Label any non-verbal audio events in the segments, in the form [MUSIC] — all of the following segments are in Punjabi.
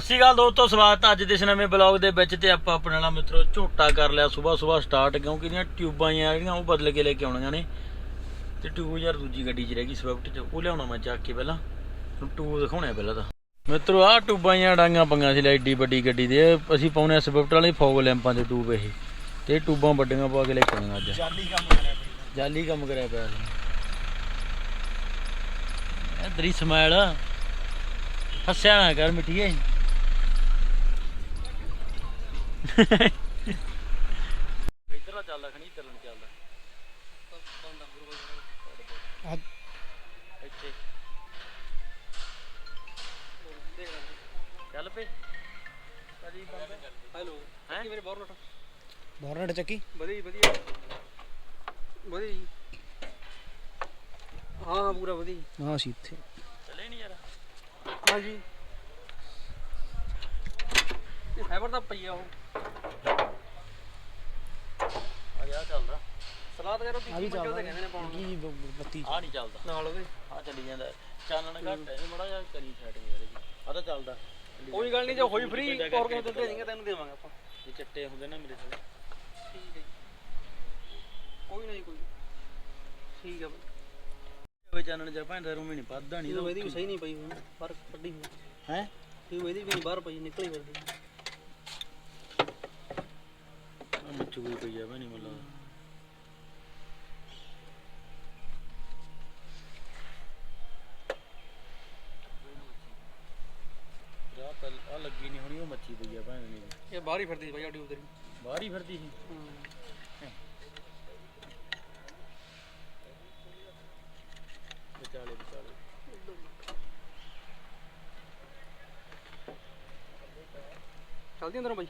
ਸਤਿ ਸ਼੍ਰੀ ਅਕਾਲ ਦੋਸਤੋ ਸਵਾਗਤ ਹੈ ਅੱਜ ਦੇ ਇਸ ਨਵੇਂ ਬਲੌਗ ਦੇ ਵਿੱਚ ਤੇ ਆਪਾਂ ਆਪਣੇ ਨਾਲ ਮਿੱਤਰੋ ਝੋਟਾ ਕਰ ਲਿਆ ਸਵੇਰ ਸਵੇਰ ਸਟਾਰਟ ਕਿਉਂਕਿ ਇਹਦੀਆਂ ਟਿਊਬਾਂ ਆ ਜਿਹੜੀਆਂ ਉਹ ਬਦਲ ਕੇ ਲੈ ਕੇ ਆਉਣੀਆਂ ਨੇ। ਤੇ ਟਿਊਬ ਯਾਰ ਦੂਜੀ ਗੱਡੀ 'ਚ ਰਹਿ ਗਈ ਸਵਿਫਟ 'ਚ ਉਹ ਲਿਆਉਣਾ ਮੈਂ ਚੱਕ ਕੇ ਪਹਿਲਾਂ। ਤੁਹਾਨੂੰ ਟਿਊਬ ਦਿਖਾਉਣੇ ਪਹਿਲਾਂ ਤਾਂ। ਮਿੱਤਰੋ ਆਹ ਟਿਊਬਾਂ ਜਾਂ ਡਾਂਗਾ ਪੰਗਾਂ ਸੀ ਲੈ ਏਡੀ ਵੱਡੀ ਗੱਡੀ ਦੇ। ਅਸੀਂ ਪਾਉਣੇ ਆ ਸਵਿਫਟ ਵਾਲੀ ਫੋਗ ਲੈਂਪਾਂ ਦੇ ਟਿਊਬ ਇਹ। ਤੇ ਟਿਊਬਾਂ ਵੱਡੀਆਂ ਪਾ ਕੇ ਲੈ ਕੇ ਆਉਣੀਆਂ ਅੱਜ। ਜਾਲੀ ਕੰਮ ਕਰਿਆ ਜਾਲੀ ਕੰਮ ਕਰਿਆ ਪਿਆ ਸੀ। ਇਹ ਤੇਰੀ ਸਮੈਲ ਹੱਸਿਆ ਨਾ ਕਰ ਮਿੱਠੀਏ। ਇਧਰਲਾ ਚੱਲਦਾ ਖਣੀ ਇਧਰਲਾ ਨਹੀਂ ਚੱਲਦਾ ਇੱਥੇ ਚੱਲ ਪਏ ਕਦੀ ਬੰਦ ਹੈਲੋ ਹੈਂ? ਮੇਰੇ ਬੋਰਨਟ ਬੋਰਨਟ ਚੱਕੀ ਵਧੀਆ ਵਧੀਆ ਵਧੀਆ ਜੀ ਹਾਂ ਹਾਂ ਪੂਰਾ ਵਧੀਆ ਹਾਂ ਸੀ ਇੱਥੇ ਚੱਲੇ ਨਹੀਂ ਯਾਰ ਹਾਂ ਜੀ ਇਹ ਫਾਈਬਰ ਦਾ ਪਈਆ ਉਹ ਆ ਗਿਆ ਚੱਲਦਾ। ਸਲਾਦ ਕਰੋ ਆ ਵੀ ਕੀ ਚੱਲਦਾ। ਕਹਿੰਦੇ ਨੇ ਪਾਉਣ ਨੂੰ। ਕੀ ਬ- ਬੱਤੀ ਆ ਨਹੀਂ ਚੱਲਦਾ। ਨਾਲ ਉਹਦੇ ਆ ਚੱਲੀ ਜਾਂਦਾ। ਚਾਨਣ ਘੱਟ ਹੈ ਮੜਾ ਜਿਹਾ ਕਰੀ ਸੈਟਿੰਗ ਯਾਰ ਜੀ ਆ ਤਾਂ ਚੱਲਦਾ। ਕੋਈ ਗੱਲ ਨਹੀਂ ਜੇ ਹੋਈ ਫ੍ਰੀ ਹੋਰ ਕਿਸੇ ਦਿਨ ਦੇਣਗੇ ਤੈਨੂੰ ਦੇਵਾਂਗੇ ਆਪਾਂ। ਇਹ ਚੱਟੇ ਹੁੰਦੇ ਨਾ ਮੇਰੇ ਥੋੜੇ ਠੀਕ ਹੈ ਕੋਈ ਨਹੀਂ ਕੋਈ। ਠੀਕ ਹੈ ਬਈ। ਵੇ ਚਾਨਣ ਜਾਂ ਭਾਂਦਾ ਰੂਮੀ ਨਹੀਂ ਪੱਦਾ ਨਹੀਂ ਇਹ ਇਹਦੀ ਵੀ ਸਹੀ ਨਹੀਂ ਪਈ ਹੁਣ ਬਾਹਰ ਕੱਢੀ ਹੋਈ। ਹੈ? ਇਹ ਇਹਦੀ ਵੀ ਬਾਹਰ ਪਈ ਨਿਕਲੀ ਫਿਰਦੀ। ਮੱਚੂ ਗਈ ਪਈ ਆ ਬਣੀ ਮੱਲਾ ਜਾ ਪਹਿਲ ਆ ਲੱਗੀ ਨਹੀਂ ਹੋਣੀ ਉਹ ਮੱਛੀ ਪਈ ਆ ਭੈਣ ਨੇ ਇਹ ਬਾਹਰ ਹੀ ਫਿਰਦੀ ਬਾਈ ਆਡੀ ਉਧਰ ਬਾਹਰ ਹੀ ਫਿਰਦੀ ਸੀ। ਵਿਚਾਲੇ ਵਿਚਾਲੇ। ਚਲਦੀ ਅੰਦਰੋਂ ਬਾਈ।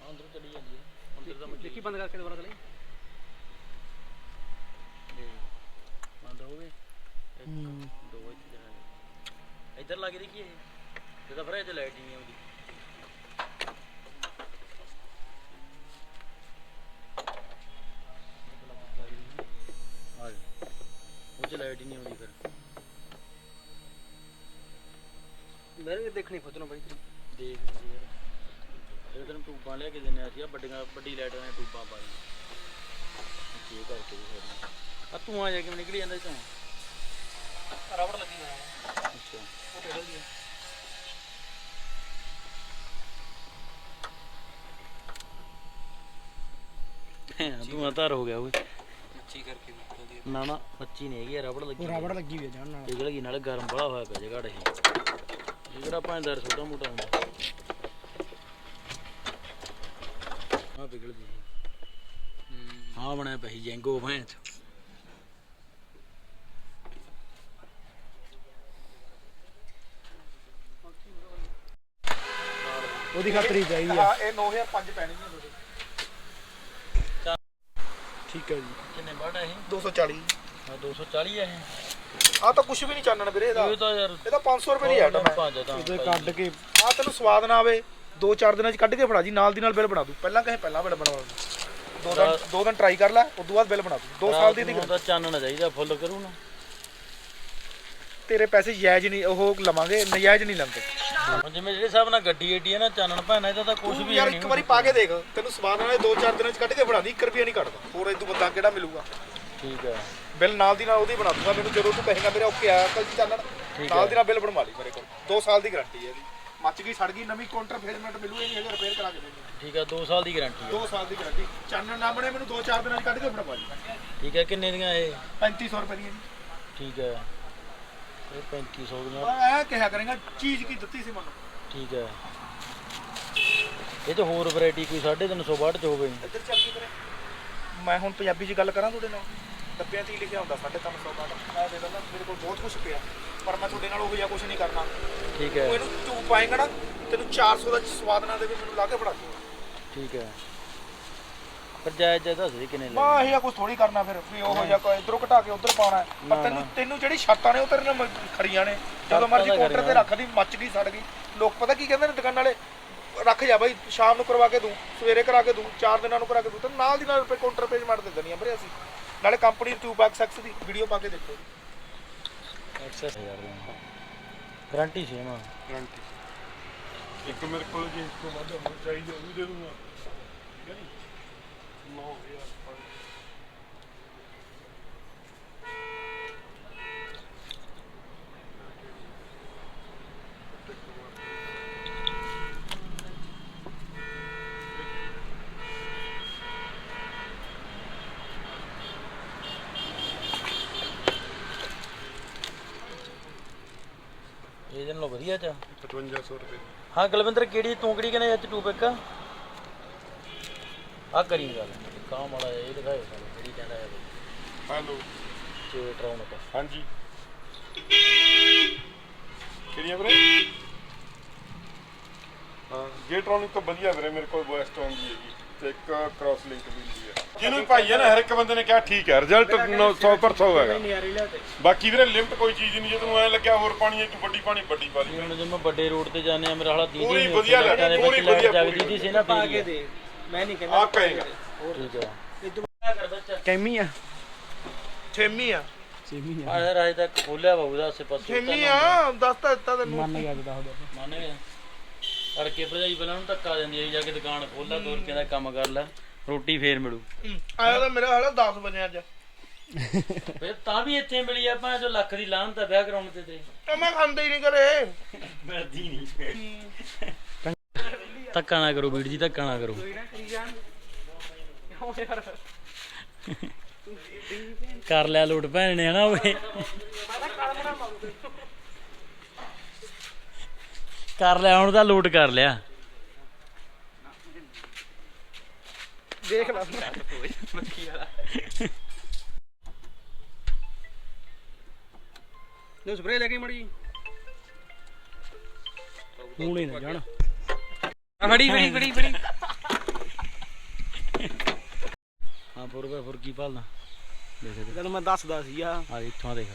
ਹਾਂ ਅੰਦਰ ਚਲੀ ਜਾਂਦੀ ਹੈ ਮੱਛੀ ਦੇਖੀ ਬੰਦ ਕਰਕੇ ਦੁਬਾਰਾ ਚਲਾਈ। ਬੰਦ ਹੋ ਗਏ ਇੱਕ, ਹੂੰ। ਦੋ ਇੱਥੇ ਜਣਾ ਨੇ ਇੱਧਰ ਲੱਗ ਰਹੀ ਕੀ ਇਹ। ਤੇ ਤਾਂ ਫਿਰ ਇਹ ਲਾਈਟ ਹੀ ਨਹੀਂ ਆਉਂਦੀ। ਆ ਜਾ। ਉਹ ਚ ਲਾਈਟ ਹੀ ਨਹੀਂ ਆਉਂਦੀ ਫਿਰ। ਮੇਰੇ ਵੀ ਦੇਖਣੀ ਖੁਦ ਨੂੰ ਬਾਈ ਤੇਰੀ। ਦੇਖ ਲਈ ਯਾਰ ਇਹ ਤੈਨੂੰ ਟੂਬਾਂ ਲਿਆ ਕੇ ਦਿੰਨੇ ਆ ਸੀ ਆ ਵੱਡੀਆਂ ਵੱਡੀ ਲਾਈਟ ਦੀਆਂ ਟੂਬਾਂ ਪਾਈਆਂ ਕੀ ਕਰਕੇ ਵੀ ਫਿਰ ਆ ਤੂੰ ਆ ਜਾ ਕੇ ਨਿਕਲੀ ਜਾਂਦਾ ਇਹ ਤੋਂ ਰਬੜ ਲੱਗੀ ਹੋਇਆ ਅੱਛਾ। ਉਹ ਟੇਢ ਦੀ ਤੂੰ ਧਾਰ ਹੋ ਗਿਆ ਓਏ। ਮੱਛੀ ਕਰਕੇ ਨਿਕਲਦੀ ਨਾ ਨਾ ਮੱਚੀ ਨਹੀਂ ਹੈਗੀ ਰਬੜ ਲੱਗੀ ਉਹ ਰਬੜ ਲੱਗੀ ਹੋਈ ਆ ਜਾਨ ਨਾਲ। ਪਿਘਲ ਗਈ ਨਾਲੇ ਗਰਮ ਬੜਾ ਹੋਇਆ ਪਿਆ ਜਗੜ ਇਹ ਇਹ ਕਿਹੜਾ ਭਾਂਦਾਰ ਛੋਟਾ ਮੋਟਾ ਹੁੰਦਾ। ਆ ਪਿਘਲ ਗਈ ਹਾਂ ਬਣਿਆ ਪਈ ਜੈਂਗੋ ਭੈਣ ਚ। ਉਹਦੀ ਖਾਤਰ ਹੀ ਚਾਹੀਦੀ ਆ। ਇਹ 9005 ਪੈਣੀ ਹੈ ਤੁਹਾਡੇ। ਠੀਕ ਹੈ ਜੀ। ਕਿੰਨੇ ਬੜਾ ਇਹ? 240 ਹਾਂ 240 ਹੈ ਆ ਤਾਂ ਕੁਝ ਵੀ ਨਹੀਂ ਚਾਨਣ ਵੀਰੇ ਇਹਦਾ। ਇਹ ਇਹ ਤਾਂ ਯਾਰ ਇਹ ਤਾਂ 500 ਰੁਪਏ ਦੀ ਆਈਟਮ ਹੈ ਉਹਦੇ ਕੱਢ ਕੇ ਆ ਤੈਨੂੰ ਸਵਾਦ ਨਾ ਆਵੇ। ਦੋ ਚਾਰ ਦਿਨਾਂ ਚ ਕੱਢ ਕੇ ਫੜਾ ਜੀ ਨਾਲ ਦੀ ਨਾਲ ਬਿੱਲ ਬਣਾ ਦੂ। ਪਹਿਲਾਂ ਕਹੇ ਪਹਿਲਾਂ ਬਿੱਲ ਬਣਵਾ ਦੂ। ਦੋ ਦਿਨ ਦੋ ਦਿਨ ਟਰਾਈ ਕਰ ਲੈ ਉਸ ਤੋਂ ਬਾਅਦ ਬਿੱਲ ਬਣਾ ਦੂ। 2 ਸਾਲ ਦੀ ਦੀ ਤਾਂ ਚਾਨਣਾ ਚਾਹੀਦਾ ਫੁੱਲ ਕਰੂ ਨਾ। ਤੇਰੇ ਪੈਸੇ ਜਾਇਜ਼ ਨਹੀਂ ਉਹ ਲਵਾਂਗੇ ਨਜਾਇਜ਼ ਨਹੀਂ ਲੈਂਦੇ ਹੁਣ ਜਿਵੇਂ ਜਿਹੜੇ ਹਿਸਾਬ ਨਾਲ ਗੱਡੀ ਏਡੀ ਹੈ ਨਾ ਚਾਨਣ ਭੈਣਾ ਇਹਦਾ ਤਾਂ ਕੁਝ ਵੀ ਯਾਰ ਇੱਕ ਵਾਰੀ ਪਾ ਕੇ ਦੇਖ ਤੈਨੂੰ ਨਾਲ ਦੋ ਚਾਰ ਦਿਨਾਂ ਚ ਕੱਢ ਕੇ ਫੜਾ ਦੀ 1 ਰੁਪਿਆ ਨਹੀਂ ਕੱਢਦਾ। ਹੋਰ ਇਦੋਂ ਵੱਡਾ ਕਿਹੜਾ ਮਿਲੂਗਾ? ਠੀਕ ਹੈ ਬਿੱਲ ਨਾਲ ਦੀ ਨਾਲ ਉਹਦੀ ਬਣਾ ਦੂੰਗਾ ਮੈਨੂੰ ਜਦੋਂ ਤੂੰ ਕਹੇਗਾ ਮੇਰੇ ਓਕੇ ਆਇਆ ਕੱਲ ਠੀਕ ਨਾਲ। ਦੀ ਨਾਲ ਬਿੱਲ ਬਣਵਾ ਲਈ ਮੇਰੇ ਕੋਲ। 2 ਸਾਲ ਦੀ ਗਾਰੰਟੀ ਹੈ ਇਹਦੀ। ਮੱਚ ਗਈ ਸੜ ਗਈ ਨਵੀਂ ਕਾਊਂਟਰ ਫੇਰਮੈਂਟ ਮਿਲੂ ਇਹ ਨਹੀਂ ਹੈਗਾ ਰਿਪੇਅਰ ਕਰਾ ਕੇ ਦੇਣੀ ਠੀਕ ਹੈ 2 ਸਾਲ ਦੀ ਗਾਰੰਟੀ ਹੈ। 2 ਸਾਲ ਦੀ ਗਾਰੰਟੀ ਚਾਨਣ ਨਾ ਬਣੇ ਮੈਨੂੰ 2-4 ਦਿਨਾਂ ਚ ਕੱਢ ਕੇ ਬਣਵਾ ਲਈ ਠੀਕ ਹੈ ਕਿੰਨੇ ਦੀਆਂ ਇਹ? 3500 ਰੁਪਏ ਦੀ ਹੈ ਜੀ। ਠੀਕ ਹੈ। ਇਹ 3500 ਦੀਆਂ। ਮੈਂ ਇਹ ਕਿਹਾ ਕਰੇਗਾ ਚੀਜ਼ ਕੀ ਦਿੱਤੀ ਸੀ ਮੈਨੂੰ? ਠੀਕ ਹੈ। ਇਹ ਚ ਹੋਰ ਵੈਰਾਈਟੀ ਕੋਈ 350 ਵਾਟ ਚ ਹੋਵੇ? ਇੱਧਰ ਚੱਕ ਕਰੇ। ਮੈਂ ਹੁਣ ਪੰਜਾਬੀ 'ਚ ਗੱਲ ਕਰਾਂ ਤੁਹਾਡੇ ਨਾਲ। ਡੱਬਿਆਂ 'ਤੇ ਹੀ ਲਿਖਿਆ ਹੁੰਦਾ 350 ਵਾਟ ਮੈਂ ਦੇ ਦਿੰਦਾ ਮੇਰੇ ਕੋਲ ਬਹੁਤ ਕੁਝ ਪਿਆ ਪਰ ਮੈਂ ਤੁਹਾਡੇ ਨਾਲ ਉਹ ਜਿਹਾ ਕੁਝ ਨਹੀਂ ਕਰਨਾ। ਠੀਕ ਤੂੰ ਹੈ ਇਹਨੂੰ ਤੂੰ ਪਾਏਂਗਾ ਨਾ ਤੈਨੂੰ 400 ਦਾ ਸਵਾਦ ਨਾ ਦੇਵੇ ਮੈਨੂੰ ਲਾ ਕੇ ਫੜਾ ਦੇ ਠੀਕ ਹੈ। ਪਰ ਜਾਇਜ਼ ਜਾਇਜ਼ ਦੱਸ ਦੇ ਕਿੰਨੇ ਮੈਂ ਇਹ ਕੁਝ ਥੋੜੀ ਕਰਨਾ ਫਿਰ ਵੀ ਉਹ ਜਿਹਾ ਕੋਈ ਇਧਰੋਂ ਘਟਾ ਕੇ ਉਧਰ ਪਾਉਣਾ ਪਰ ਤੈਨੂੰ। ਤੈਨੂੰ ਜਿਹੜੀ ਛੱਤਾਂ ਨੇ ਉਹ ਤੇਰੇ ਨਾਲ ਖੜੀਆਂ ਨੇ। ਜਦੋਂ ਮਰਜ਼ੀ ਤਾਂ ਕਾਊਂਟਰ ਤੇ ਖੜੀਆਂ। ਰੱਖਦੀ ਮੱਚ ਗਈ ਸੜ ਗਈ। ਲੋਕ ਪਤਾ ਕੀ ਕਹਿੰਦੇ ਨੇ ਦੁਕਾਨ ਵਾਲੇ ਰੱਖ ਜਾ ਬਾਈ ਸ਼ਾਮ ਨੂੰ ਕਰਵਾ ਕੇ ਦੂੰ ਸਵੇਰੇ ਕਰਾ ਕੇ ਦੂੰ ਚਾਰ ਦਿਨਾਂ ਨੂੰ ਕਰਾ ਕੇ ਦੂੰ ਤੇ ਨਾਲ ਦੀ ਨਾਲ ਰੁਪਏ ਕਾਊਂਟਰ ਪੇਜ ਮਾਰ ਦੇ ਦੇਣੀ ਆ ਵੀਰੇ ਅਸੀਂ। ਨਾਲੇ ਕੰਪਨੀ ਬੈਕ ਸੈਕਸ ਦੀ ਵੀਡੀਓ ਪਾ ਕੇ ਦੇਖੋ ਐਕਸੈਸ 1000 ਦੀ ਗਾਰੰਟੀ ਸੇਮ ਆ। ਗਾਰੰਟੀ ਇੱਕ ਮੇਰੇ ਕੋਲ ਜੇ ਇਸ ਤੋਂ ਵੱਧ ਹੋਣਾ ਚਾਹੀਦਾ ਉਹ ਵੀ ਦੇ ਦੂੰਗਾ। ਠੀਕ ਹੈ ਜੀ? 9000 ਇਹ ਦਿਨ ਲੋ ਵਧੀਆ ਚਾ? 5500 ਰੁਪਏ। ਹਾਂ ਕੁਲਵਿੰਦਰ ਕਿਹੜੀ ਤੂੰ ਕਿਹੜੀ ਕਹਿੰਦਾ ਅੱਜ ਟੂ ਪਿਕ ਆ ਕਰੀ ਗੱਲ। ਕਾਮ ਵਾਲਾ ਇਹ ਦਿਖਾਏ ਸਾਨੂੰ ਕਿਹੜੀ ਕਹਿੰਦਾ ਹੈ। ਹੈਲੋ। ਤੇ ਟਰਾਉਣ ਦਾ ਹਾਂਜੀ। ਕਿਹੜੀਆਂ ਵੀਰੇ? ਹਾਂ ਗੇਟਰੋਨਿਕ ਤੋਂ ਵਧੀਆ ਵੀਰੇ ਮੇਰੇ ਕੋਲ ਵੋਇਸ ਟੋਨ ਦੀ ਹੈਗੀ। ਤੇ ਇੱਕ ਕ੍ਰਾਸ ਲਿੰਕ ਵੀ ਹੁੰਦੀ ਹੈ। ਜਿਹਨੂੰ ਭਾਈ ਹੈ ਨਾ ਹਰ ਇੱਕ ਬੰਦੇ ਨੇ ਕਿਹਾ ਠੀਕ ਹੈ ਰਿਜ਼ਲਟ 100% ਹੈਗਾ। ਬਾਕੀ ਵੀਰੇ ਲਿਮਟ ਕੋਈ ਚੀਜ਼ ਨਹੀਂ ਜੇ ਤੈਨੂੰ ਐ ਲੱਗਿਆ ਹੋਰ ਪਾਣੀ ਹੈ ਤੂੰ ਵੱਡੀ ਪਾਣੀ ਵੱਡੀ ਪਾ ਲਈ ਹੁਣ ਜੇ ਮੈਂ ਵੱਡੇ ਰੋਡ ਤੇ ਜਾਂਦੇ ਆ ਮੇਰਾ ਹਾਲਾ ਦੀਦੀ ਪੂਰੀ ਵਧੀਆ ਉੱਥੇ ਲੱਗੀ, ਲਾਈਟਾਂ ਦੇ ਪੂਰੀ ਵਧੀਆ, ਜਗਦੀ ਪੂਰੀ ਦੀ ਸੀ ਨਾ ਪਾ ਕੇ ਹੀ ਦੇ। ਮੈਂ ਨਹੀਂ ਕਹਿੰਦਾ ਆ ਕਹੇਗਾ। ਠੀਕ ਆ ਇਹ ਤੋਂ ਕਰ ਬੱਚਾ ਕੈਮੀ ਆ। ਛੇਮੀ ਆ। ਛੇਵੀਂ ਆ। ਆ ਰਾਜ ਤੱਕ ਖੋਲਿਆ ਬਾਬੂ ਆਸੇ ਪਾਸੇ ਛੇਮੀ ਆ ਦੱਸ ਤਾਂ ਦਿੱਤਾ ਤੈਨੂੰ। ਮੰਨ ਗਿਆ ਜਦਾ ਹੋ ਮੰਨ ਗਿਆ। ਅੜਕੇ ਭਜਾਈ ਪਹਿਲਾਂ ਨੂੰ ਧੱਕਾ ਦਿੰਦੀ ਹੈ ਜਾ ਕੇ ਦੁਕਾਨ ਖੋਲਾ ਦੋ ਰੁਪਏ ਦਾ ਕੰਮ ਕਰ ਲੈ। ਰੋਟੀ ਫੇਰ ਮਿਲੂ। ਆਇਆ ਤਾਂ ਮੇਰਾ ਹਾਲਾ 10 ਵਜੇ ਅੱਜ। ਫਿਰ ਤਾਂ ਵੀ ਇੱਥੇ ਮਿਲੀ ਆਪਾਂ ਜੋ ਲੱਖ ਦੀ ਲਾਹਨ ਤਾਂ ਵਿਆਹ ਕਰਾਉਣ ਤੇ ਤੇ। ਤੇ ਮੈਂ ਖਾਂਦਾ ਹੀ ਨਹੀਂ ਕਰੇ ਮਿਲਦੀ ਨਹੀਂ। ਧੱਕਾ ਨਾ ਕਰੋ ਵੀਰ ਜੀ ਧੱਕਾ ਨਾ ਕਰੋ। ਕਰ ਲਿਆ ਲੁੱਟ ਭੈਣ ਨੇ ਹਨਾ ਓਏ। ਕਰ ਲਿਆ ਹੁਣ ਤਾਂ ਲੂਟ ਕਰ ਲਿਆ। ਦੇਖ ਲਾ। ਨੇ ਸਪਰੇ ਲੈ ਕੇ ਮੜੀ ਹੁਣ ਹੀ ਨਾ ਜਾਣ। ਫੜੀ ਫੜੀ ਫੜੀ ਫੜੀ। ਹਾਂ ਫੁਰ ਫੁਰ ਕੀ ਭਾਲਦਾ। ਦੇਖ ਤੈਨੂੰ ਮੈਂ ਦੱਸਦਾ ਸੀ ਆ। ਆ ਇੱਥੋਂ ਦੇਖ।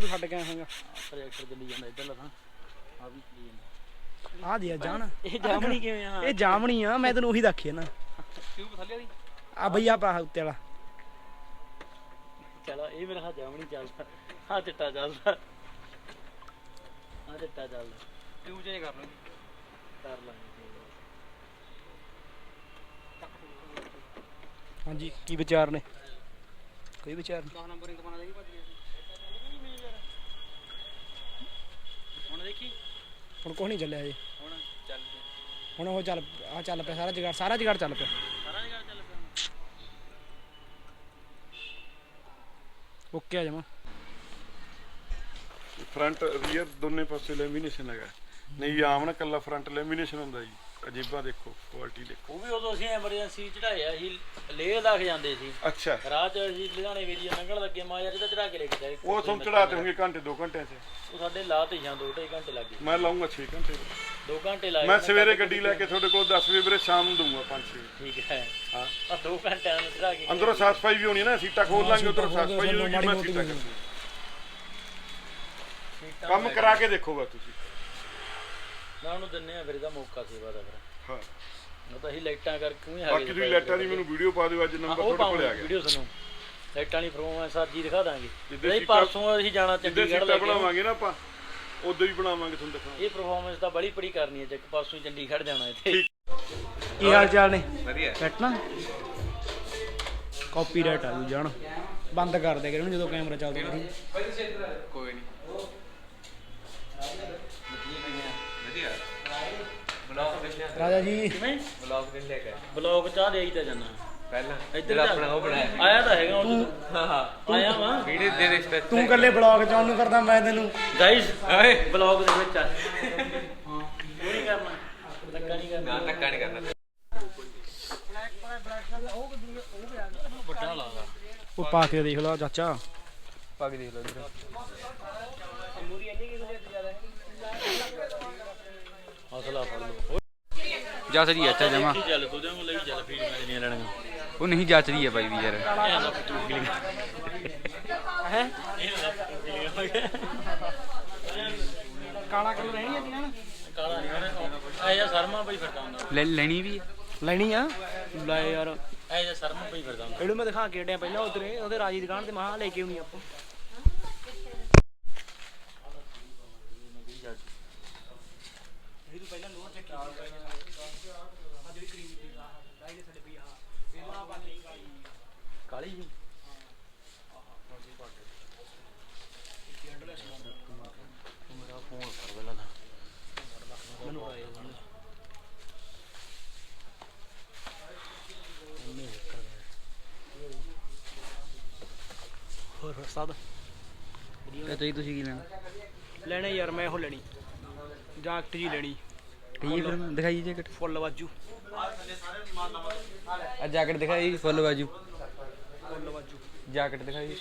ਤੂੰ ਛੱਡ ਕੇ ਆਏਗਾ ਪ੍ਰੋਜੈਕਟਰ ਚੱਲੀ ਜਾਂਦਾ ਇੱਧਰ ਲਗਾ ਆ ਵੀ ਚੱਲੀ ਜਾਂਦਾ। ਆ ਦਿਆ ਜਾਣ। ਇਹ ਜਾਮਣੀ ਕਿਵੇਂ ਆ? ਇਹ ਜਾਮਣੀ ਆ ਮੈਂ ਤੈਨੂੰ ਉਹੀ ਦੱਖਿਆ ਨਾ ਟਿਊਬ ਥੱਲੇ ਦੀ ਆ ਭਈਆ ਪਾ ਉੱਤੇ ਵਾਲਾ। ਚਲੋ ਇਹ ਮੇਰਾ ਹੱਥ ਜਾਮਣੀ ਚੱਲਦਾ। ਹਾਂ ਚਿੱਟਾ ਚੱਲਦਾ। ਹਾਂ ਚਿੱਟਾ ਚੱਲਦਾ। ਟਿਊਬ ਚੇਂਜ ਕਰ ਲਓ ਕਰ ਲਾਂਗੇ ਹਾਂਜੀ ਕੀ ਵਿਚਾਰ ਨੇ? ਕੋਈ ਵਿਚਾਰ ਨਹੀਂ। 10 ਨੰਬਰ ਇੰਕ ਬਣਾ ਦੇਗੀ ਭੱਜ ਹੁਣ ਦੇਖੀ? ਹੁਣ ਕੋਈ ਨਹੀਂ ਚੱਲਿਆ ਜੀ ਹੁਣ ਚੱਲ। ਹੁਣ ਉਹ ਚੱਲ ਆ ਚੱਲ ਪਿਆ ਸਾਰਾ ਜਗਾੜ ਸਾਰਾ ਜਗਾੜ ਚੱਲ ਪਿਆ ਸਾਰਾ ਜਗ੍ਹਾ ਚੱਲ ਪਿਆ ਓਕੇ ਆ ਜਾਵਾਂ ਫਰੰਟ ਰੀਅਰ ਦੋਨੇ ਪਾਸੇ ਲੈਮੀਨੇਸ਼ਨ ਹੈਗਾ। ਨਹੀਂ ਆਮ ਨਾ ਕੱਲਾ ਫਰੰਟ ਲੈਮੀਨੇਸ਼ਨ ਹੁੰਦਾ ਜੀ। ਅਜੀਬਾਂ ਦੇਖੋ ਕੁਆਲਿਟੀ ਦੇਖੋ। ਉਹ ਵੀ ਉਦੋਂ ਅਸੀਂ ਐਮਰਜੈਂਸੀ ਚੜਾਇਆ ਸੀ ਲੇਹ ਲੱਗ ਜਾਂਦੇ ਸੀ। ਅੱਛਾ। ਰਾਹ ਚ ਅਸੀਂ ਲੁਧਿਆਣੇ ਵੇਰੀ ਲੰਘਣ ਲੱਗੇ ਮਾ ਯਾਰ ਇਹਦਾ ਚੜਾ ਕੇ ਲੈ ਕੇ ਜਾਏ। ਉਹ ਤੁਮ ਚੜਾਤੇ ਹੋਣਗੇ ਘੰਟੇ 2 ਘੰਟੇ ਚ। ਉਹ ਸਾਡੇ ਲਾ ਤੇ ਜਾਂ ਦੋ ਢਾਈ ਘੰਟੇ ਲੱਗੇ ਮੈਂ ਲਾਉਂਗਾ 6 ਘੰਟੇ। ਦੋ ਘੰਟੇ ਲਾਏ ਮੈਂ ਸਵੇਰੇ ਗੱਡੀ ਲੈ ਕੇ ਤੁਹਾਡੇ ਕੋਲ 10 ਵਜੇ ਵੀਰੇ ਸ਼ਾਮ ਨੂੰ ਦਊਂਗਾ 5 6 ਠੀਕ ਹੈ। ਹਾਂ। ਆ ਦੋ ਘੰਟਿਆਂ ਨੂੰ ਚੜਾ ਕੇ ਅੰਦਰੋਂ ਸਾਫ਼ ਸਫ਼ਾਈ ਵੀ ਹੋਣੀ ਹੈ ਨਾ ਸੀਟਾਂ ਖੋਲ ਲਾਂਗੇ ਉਧਰੋਂ ਸਾਫ਼ ਸਫ਼ਾਈ ਮਾੜੀ ਮੈਂ ਸੀਟਾਂ ਹੋਣੀ। ਕੰਮ ਕਰਾ ਕੇ ਦੇਖੋ ਬਸ ਤੁਸੀਂ। ਨਾ ਉਹਨੂੰ ਦਿੰਨੇ ਆ ਫਿਰ ਇਹਦਾ ਮੌਕਾ ਸੇਵਾ ਦਾ ਫਿਰ। ਹਾਂ। ਉਹ ਤਾਂ ਅਸੀਂ ਲਾਈਟਾਂ ਕਰਕੇ ਉਹੀ ਬਾਕੀ ਤੁਸੀਂ ਲੈਟਾਂ ਦੀ ਮੈਨੂੰ ਵੀਡੀਓ ਪਾ ਦਿਓ ਅੱਜ ਨੰਬਰ ਤੁਹਾਡੇ ਕੋਲੇ ਆ ਗਿਆ। ਵੀਡੀਓ ਤੁਹਾਨੂੰ। ਲਾਈਟਾਂ ਵਾਲੀ ਪਰਫਾਰਮੈਂਸ ਅੱਜ ਹੀ ਦਿਖਾ ਦਾਂਗੇ। ਜਿੱਦੇ ਨਹੀਂ ਸੀਟਾਂ- ਪਰਸੋਂ ਅਸੀਂ ਜਾਣਾ ਜਿੱਦੇ ਚੰਡੀਗੜ੍ਹ ਸੀਟਾਂ ਲੈ ਕੇ। ਬਣਾਵਾਂਗੇ ਨਾ ਆਪਾਂ ਉਦੋਂ ਹੀ ਬਣਾਵਾਂਗੇ ਤੁਹਾਨੂੰ ਦਿਖਾਵਾਂਗੇ। ਇਹ ਪਰਫਾਰਮੈਂਸ ਤਾਂ ਬੜੀ ਪੜੀ ਕਰਨੀ ਹੈ ਚੱਕ ਪਰਸੋਂ ਹੀ ਚੰਡੀਗੜ੍ਹ ਜਾਣਾ ਇੱਥੇ। ਕੀ ਹਾਲ ਚਾਲ ਨੇ? ਵਧੀਆ। ਸੈਟ ਨਾ ਕਾਪੀਰਾਈਟ ਆ ਜੂ ਜਾਣ। ਬੰਦ ਕਰ ਦੇ ਇਹਨੂੰ ਜਦੋਂ ਕੈਮਰਾ ਚੱਲਦਾ। ਨਹੀਂ ਰਾਜਾ ਜੀ। ਕਿਵੇਂ? ਬਲੌਗ ਵਿੱਚ ਲੈ ਕੇ ਬਲੌਗ ਚਾਹ ਦੇ ਆਈ ਤਾਂ ਜਾਣਾ ਪਹਿਲਾਂ ਇੱਧਰ ਜਿਹੜਾ। ਆਪਣਾ ਉਹ ਬਣਾਇਆ। ਆਇਆ ਤਾਂ ਹੈਗਾ ਉਹ ਹਾਂ ਹਾਂ। ਆਇਆ ਵਾ। ਵੀਡੀਓ ਦੇ ਦੇ ਸਪੈਸ ਤੂੰ ਇਕੱਲੇ ਬਲੌਗ ਚ ਉਹਨੂੰ ਕਰਦਾ ਮੈਂ ਤੈਨੂੰ। ਗਾਇਸ ਓਏ। ਬਲੌਗ ਦੇ ਵਿੱਚ ਆ। ਹਾਂ ਉਹ ਨਹੀਂ ਕਰਨਾ? ਧੱਕਾ ਨਹੀਂ ਕਰਨਾ। ਨਾ ਧੱਕਾ ਨਹੀਂ ਕਰਨਾ। ਵੱਡਾ ਲਾਗਾ ਉਹ ਪਾ ਕੇ ਦੇਖ ਲਓ ਚਾਚਾ। ਪੱਗ ਦੇਖ ਲਓ ਇੱਧਰ ਹੌਸਲਾ ਫੜ ਲਓ। ਜੱਚਦੀ ਅੱਛਾ ਜਮਾ। ਕੀ ਚੱਲ ਤੂੰ ਦੇ ਲਈ ਚੱਲ ਫੀਡ ਮੈਂ ਨਹੀਂ ਲੈਣੀਆਂ। ਉਹ ਨਹੀਂ ਜੱਚਦੀ ਹੈ ਬਾਈ ਵੀ ਯਾਰ। ਇਹ ਨਾ ਤੂੰ ਕੀ ਹੈ ਕਾਲਾ ਕਲਰ ਰਹਿਣੀ ਹੈ ਨਾ ਕਾਲਾ ਨਹੀਂ ਹੋਣਾ ਇਹ ਜਾਂ ਸਰਮਾ ਪਈ ਫਿਰਦਾ ਹੁੰਦਾ। ਲੈ ਲੈਣੀ ਵੀ ਹੈ ਲੈਣੀ ਆ? ਲੈ ਯਾਰ। ਇਹ ਜਾਂ ਸਰਮਾ ਪਈ ਫਿਰਦਾ ਹੁੰਦਾ। ਇਹਨੂੰ ਮੈਂ ਦਿਖਾ ਕੇ ਹਟਿਆ ਪਹਿਲਾਂ ਉਧਰੇ ਉਹਦੇ ਰਾਜੀ ਦੁਕਾਨ ਤੇ ਮਹਾ ਲੈ ਕੇ ਆਉਣੀ ਆਪਾਂ ਇਹ ਤੋਂ ਪਹਿਲਾਂ ਕਾਲੀ ਜੀ। ਮੇਰਾ ਫੋਨ ਕਰ ਪਹਿਲਾਂ ਤਾਂ। ਮੈਨੂੰ ਆਇਆ ਹੋਰ ਉਸਤਾਦ ਚਾਚਾ ਜੀ ਤੁਸੀਂ ਕੀ ਲੈਣਾ? ਲੈਣੇ ਯਾਰ ਮੈਂ ਉਹ ਲੈਣੀ। ਜਾਕਟ ਜੀ ਲੈਣੀ। ਕਹੀਏ ਫਿਰ ਦਿਖਾਈਏ ਜੈਕਟ। ਫੁੱਲ ਵਾਜੂ। ਆ ਜੈਕਟ ਦਿਖਾਈ ਫੁੱਲ ਬਾਜੂ ਜੈਕਟ ਦਿਖਾਈ।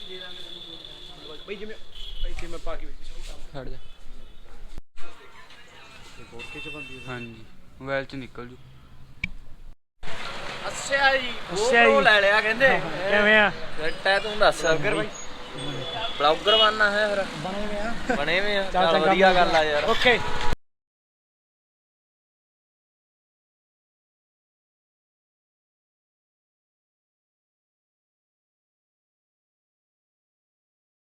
ਬਈ ਜਿਵੇਂ ਇੱਥੇ ਮੈਂ ਪਾ ਕੇ ਛੱਡ ਜਾ। ਹਾਂਜੀ ਮੋਬਾਈਲ ਚ ਨਿਕਲ ਜੂ। ਅੱਛਾ ਜੀ ਜੀ। ਲੈ ਲਿਆ ਕਹਿੰਦੇ। [LAUGHS] ਕਿਵੇਂ ਆ? ਗੱਟਾ ਤੂੰ ਦੱਸ ਅਗਰ ਬਾਈ। ਬਲੌਗਰ ਬਣਨਾ ਹੈ ਫਿਰ। ਬਣੇ ਆ। ਬਣੇ ਵੇ ਆ। ਚੱਲ ਵਧੀਆ ਗੱਲ ਆ ਯਾਰ। ਓਕੇ।